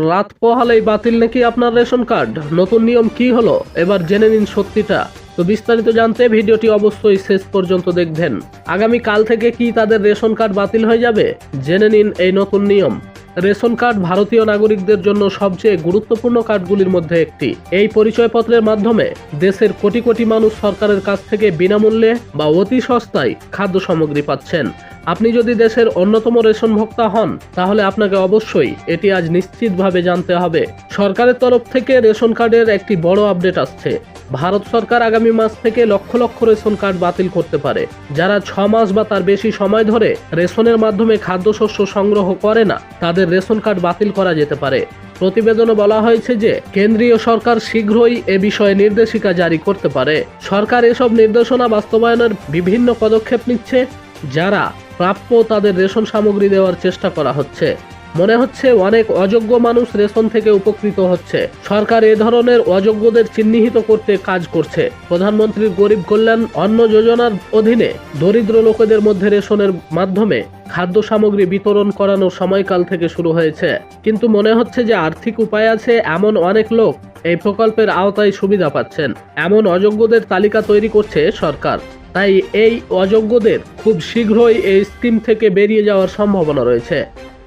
রাত পোহালেই বাতিল নাকি আপনার রেশন কার্ড? নতুন নিয়ম কি হলো? এবার জেনে নিন সত্যিটা। তো বিস্তারিত জানতে ভিডিওটি অবশ্যই শেষ পর্যন্ত দেখবেন। আগামী কাল থেকে কি তাদের রেশন কার্ড বাতিল হয়ে যাবে? জেনে নিন এই নতুন নিয়ম। রেশন কার্ড ভারতীয় নাগরিকদের জন্য সবচেয়ে গুরুত্বপূর্ণ কার্ডগুলির মধ্যে একটি। এই পরিচয়পত্রের মাধ্যমে দেশের কোটি কোটি মানুষ সরকারের কাছ থেকে বিনামূল্যে বা অতি সস্তায় খাদ্য সামগ্রী পাচ্ছেন। আপনি যদি দেশের অন্যতম রেশন ভোক্তা হন, তাহলে আপনাকে অবশ্যই এটি আজ নিশ্চিতভাবে জানতে হবে। সরকারের তরফ থেকে রেশন কার্ডের একটি বড় আপডেট আসছে। ভারত সরকার আগামী মাস থেকে লক্ষ লক্ষ রেশন কার্ড বাতিল করতে পারে। যারা ছ মাস বা তার বেশি সময় ধরে রেশনের মাধ্যমে খাদ্যশস্য সংগ্রহ করে না, তাদের রেশন কার্ড বাতিল করা যেতে পারে। প্রতিবেদনে বলা হয়েছে যে, কেন্দ্রীয় সরকার শীঘ্রই এ বিষয়ে নির্দেশিকা জারি করতে পারে। সরকার এসব নির্দেশনা বাস্তবায়নের বিভিন্ন পদক্ষেপ নিচ্ছে। যারা প্রাপ্য তাদের রেশন সামগ্রী দেওয়ার চেষ্টা করা হচ্ছে। মনে হচ্ছে অনেক অযোগ্য মানুষ রেশন থেকে উপকৃত হচ্ছে। সরকার এ ধরনের অযোগ্যদের চিহ্নিত করতে কাজ করছে। প্রধানমন্ত্রীর গরিব কল্যাণ অন্ন যোজনার অধীনে দরিদ্র লোকেদের মধ্যে রেশনের মাধ্যমে খাদ্য সামগ্রী বিতরণ করানোর সময়কাল থেকে শুরু হয়েছে। কিন্তু মনে হচ্ছে যে আর্থিক উপায় আছে, এমন অনেক লোক এই প্রকল্পের আওতায় সুবিধা পাচ্ছেন। এমন অযোগ্যদের তালিকা তৈরি করছে সরকার। তাই এই অযোগ্যদের খুব শীঘ্রই এই স্কিম থেকে বেরিয়ে যাওয়ার সম্ভাবনা রয়েছে।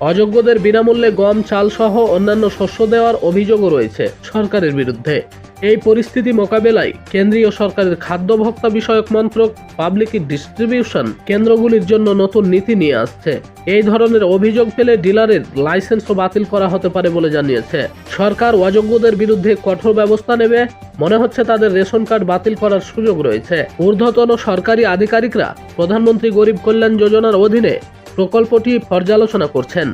অযোগ্যদের বিনামূল্যে গম চালসহ অন্যান্য শস্য দেওয়ার অভিযোগও রয়েছে সরকারের বিরুদ্ধে। এই পরিস্থিতি মোকাবেলায় কেন্দ্রীয় সরকারের খাদ্য ভোক্তা বিষয়ক মন্ত্রক পাবলিক ডিস্ট্রিবিউশন কেন্দ্রগুলির জন্য নতুন নীতি নিয়ে আসছে। এই ধরনের অভিযোগ পেলে ডিলারের লাইসেন্সও বাতিল করা হতে পারে বলে জানিয়েছে। সরকার অযোগ্যদের বিরুদ্ধে কঠোর ব্যবস্থা নেবে, মনে হচ্ছে তাদের রেশন কার্ড বাতিল করার সুযোগ রয়েছে। ঊর্ধ্বতন সরকারি আধিকারিকরা প্রধানমন্ত্রী গরিব কল্যাণ যোজনার অধীনে প্রকল্পটি পর্যালোচনা করছেন।